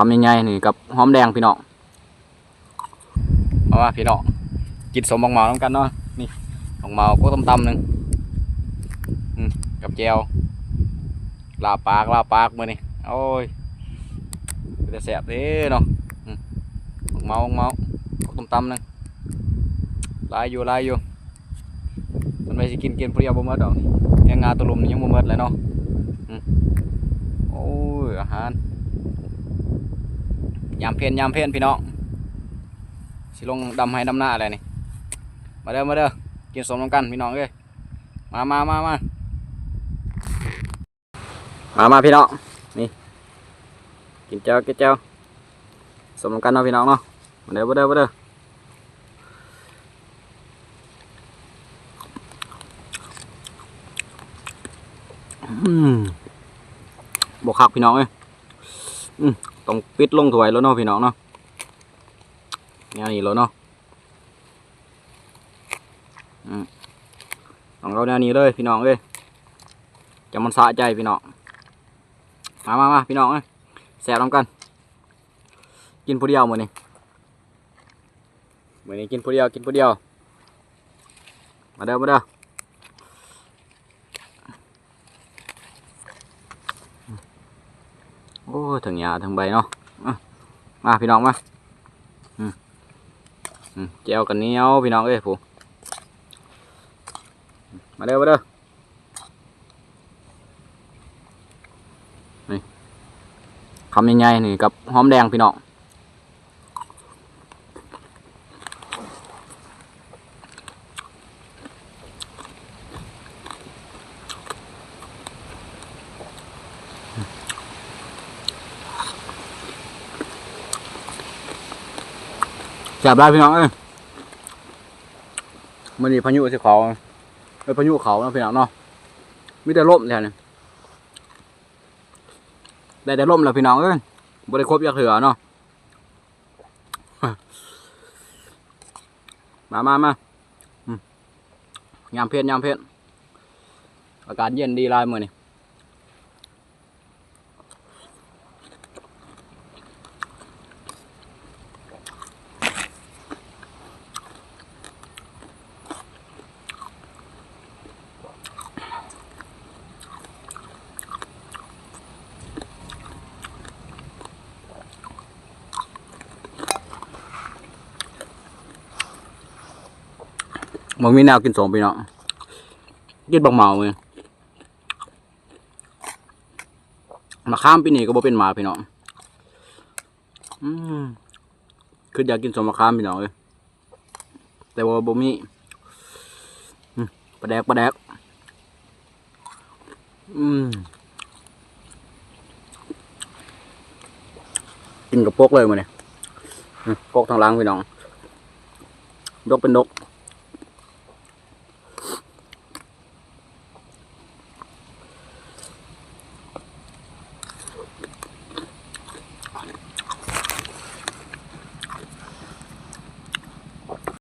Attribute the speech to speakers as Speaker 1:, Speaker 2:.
Speaker 1: คำใหญ่ๆนี่กับหอมแดงพี่น้องมาว่าพี่น้องกินสมบังเมาน้ำกันเนาะนี่บังเมาก็ตำๆหนึ่งกับแจวลาปากลาปากมือนี่โอ้ยจะแสบเด้เนาะอืมบังเมาบังเมาก็ตำๆหนึ่งลายอยู่ลายอยู่มันไปสิกินกินเปรี้ยวบ่หมดดอกยังงาตะลุมนี่ยังบ่หมดเลยเนาะอืมโอ้ยอาหาร ยามเพียนยามเพียนพี่น้องสิลงดำให้ดำหน้าอะไรนี่มาเด้อมาเด้อกินสมกันพี่น้องเอ้ยมามามามามามาพี่น้องนี่กินเจ้ากินเจ้าสมกันเนาะพี่น้องเนาะมาเด้อมาเด้อมาเด้อบวกคักพี่น้องเอ้ย ต้องปิดลงถวยแล้วเนาะพี่น้องเนาะแนวนี้แล้วเนาะอืมต้องเอาแนวนี้เลยพี่น้องเอ้ยจะมันสะใจพี่น้องมามามาพี่น้องเอ้ยแซ่บน้ำกัน กินผู้เดียวมือนี้มือนี้กินผู้เดียวกินผู้เดียวมาเด้อมาเด้อ โอ้ยถึงหญ้าถึงใบเนาะอะมาพี่น้องมาอืมอืมแจวกันเหนี้ยวพี่น้องเอ้ยผู้มาเด้อมาเด้อนี่คำใหญ่ๆนี่กับหอมแดงพี่น้อง แซ่บได้พี่น้องเอ้ยมันนี่พายุสิเขาเอ้ยพายุเขาเนาะพี่น้องเนาะมีแต่ลมแถวนี้ได้แต่ลมแล้วพี่น้องเอ้ยบ่ได้ครบอยากเถื่อเนาะมามามายามเพชรยามเพชรอากาศเย็นดีลายมือนี้ บ่มีแนวกินสมพี่น้องกินบักเมาเลยมาข้ามปีนี้ก็บ่เป็นหมาพี่เน้องอืมคืออยากกินสมมะขามพี่น้องเลยแต่ว่าบ่มีปลาแดกปลาแดกอืมกินกับพวกเลยมาเนี่ยพวกทางล่างพี่น้องดกเป็นดก